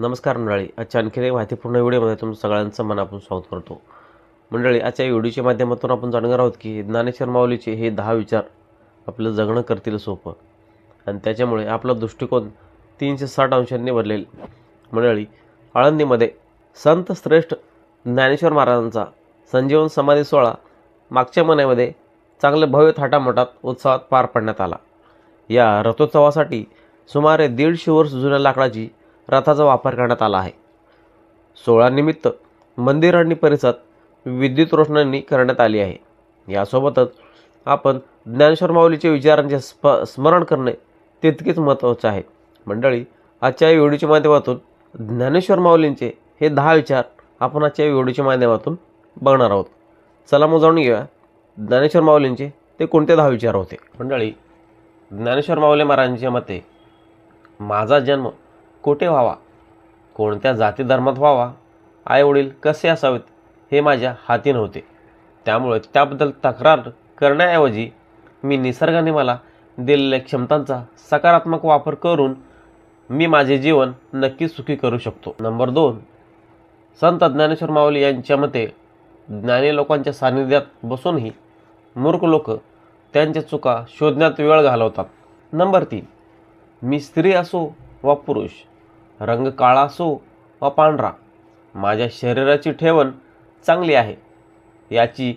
नमस्कार मंडळी आजच्या आणखीन एक माहितीपूर्ण व्हिडिओमध्ये तुमचं सगळ्यांचं मनापासून स्वागत करतो. मंडळी आजच्या व्हिडिओच्या माध्यमातून आपण जाणणार आहोत की ज्ञानेश्वर माऊलीचे हे दहा विचार आपलं जगणं करतील सोपं. आणि त्याच्यामुळे आपला दृष्टिकोन तीनशे साठ अंशांनी बदलेल. मंडळी आळंदीमध्ये संत श्रेष्ठ ज्ञानेश्वर महाराजांचा संजीवन समाधी सोहळा मागच्या महिन्यामध्ये चांगलं भव्य थाटामाटात उत्सवात पार पाडण्यात आला. या रथोत्सवासाठी सुमारे दीडशे वर्ष जुन्या लाकडाची रथाचा वापर करण्यात आला आहे. सोहळ्यानिमित्त मंदिर आणि परिसरात विद्युत रोषणांनी करण्यात आली आहे. यासोबतच आपण ज्ञानेश्वर माऊलीचे विचारांचे स्प स्मरण करणे तितकेच महत्त्वाचे आहे. मंडळी आजच्या या व्हिडिओच्या माध्यमातून ज्ञानेश्वर माऊलींचे हे दहा विचार आपण आजच्या व्हिडिओच्या माध्यमातून बघणार आहोत. चला मग जाणून घेऊया ज्ञानेश्वर माऊलींचे ते कोणते दहा विचार होते. मंडळी ज्ञानेश्वर माऊली महाराजांच्या मते माझा जन्म कोठे व्हावा? कोणत्या जाती धर्मात व्हावा? आईवडील कसे असावेत? हे माझ्या हाती नव्हते. त्यामुळे त्याबद्दल तक्रार करण्याऐवजी मी निसर्गाने मला दिलेल्या क्षमतांचा सकारात्मक वापर करून मी माझे जीवन नक्की सुखी करू शकतो. नंबर दोन संत ज्ञानेश्वर माऊली यांच्या मते ज्ञानी लोकांच्या सान्निध्यात बसूनही मूर्ख लोक त्यांच्या चुका शोधण्यात वेळ घालवतात. नंबर तीन मी स्त्री असो वा पुरुष रंग काळा असो वा पांढरा. माझ्या शरीराची ठेवण चांगली आहे. याची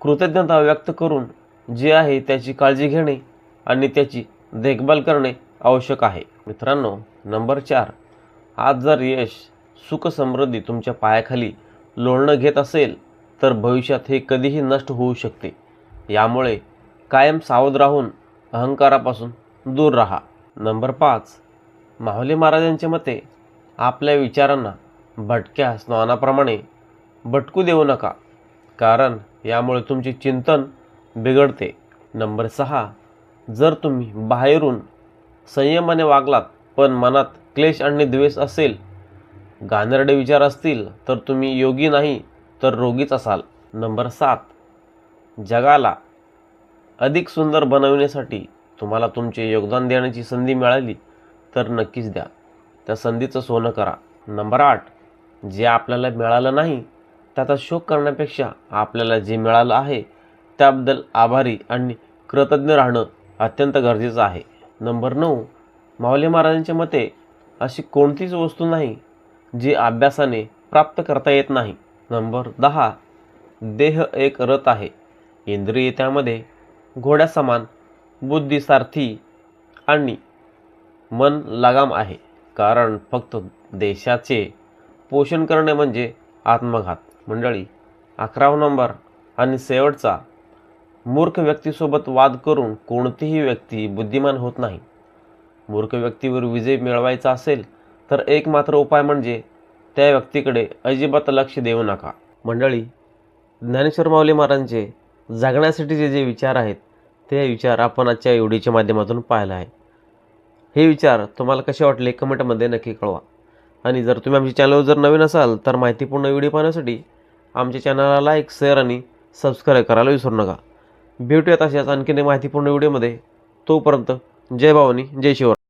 कृतज्ञता व्यक्त करून जे आहे त्याची काळजी घेणे आणि त्याची देखभाल करणे आवश्यक आहे. मित्रांनो नंबर चार. आज जर यश सुख समृद्धी तुमच्या पायाखाली लोळणं घेत असेल तर भविष्यात हे कधीही नष्ट होऊ शकते. यामुळे कायम सावध राहून अहंकारापासून दूर राहा. नंबर पाच. माहुली महाराजांच्या मते आपल्या विचारांना भटक्या स्नानाप्रमाणे भटकू देऊ नका कारण यामुळे तुमचे चिंतन बिघडते. नंबर सहा जर तुम्ही बाहेरून संयमाने वागलात पण मनात क्लेश आणि द्वेष असेल गानरडे विचार असतील तर तुम्ही योगी नाही तर रोगीच असाल. नंबर सात जगाला अधिक सुंदर बनवण्यासाठी तुम्हाला तुमचे योगदान देण्याची संधी मिळाली. तर नक्कीच द्या. त्या संधीचं सोनं करा. नंबर आठ जे आपल्याला मिळालं नाही त्याचा शोक करण्यापेक्षा आपल्याला जे मिळालं आहे त्याबद्दल आभारी आणि कृतज्ञ राहणं अत्यंत गरजेचं आहे. नंबर नऊ माऊली महाराजांच्या मते अशी कोणतीच वस्तू नाही जी अभ्यासाने प्राप्त करता येत नाही. नंबर दहा देह एक रथ आहे. इंद्रिय त्यामध्ये घोड्यासमान बुद्धीसारथी आणि मन लगाम आहे. कारण फक्त देशाचे पोषण करणे म्हणजे आत्मघात. मंडळी अकरावा नंबर आणि शेवटचा मूर्ख व्यक्तीसोबत वाद करून कोणतीही व्यक्ती बुद्धिमान होत नाही. मूर्ख व्यक्तीवर विजय मिळवायचा असेल तर एक मात्र उपाय म्हणजे त्या व्यक्तीकडे अजिबात लक्ष देऊ नका. मंडळी ज्ञानेश्वर माऊली महाराजांचे जगण्यासाठीचे जे विचार आहेत ते विचार आपण आजच्या एवढीच्या माध्यमातून पाहिला आहे हे विचार तुम्हाला कसे वाटले कमेंटमध्ये नक्की कळवा. आणि जर तुम्ही आमच्या चॅनलवर जर नवीन असाल तर माहितीपूर्ण व्हिडिओ पाहण्यासाठी आमच्या चॅनलला लाईक शेअर आणि सबस्क्राईब करायला विसरू नका. भेटूयात अशाच आणखीन एक माहितीपूर्ण व्हिडिओमध्ये. तोपर्यंत जय भावानी जय शिवराय.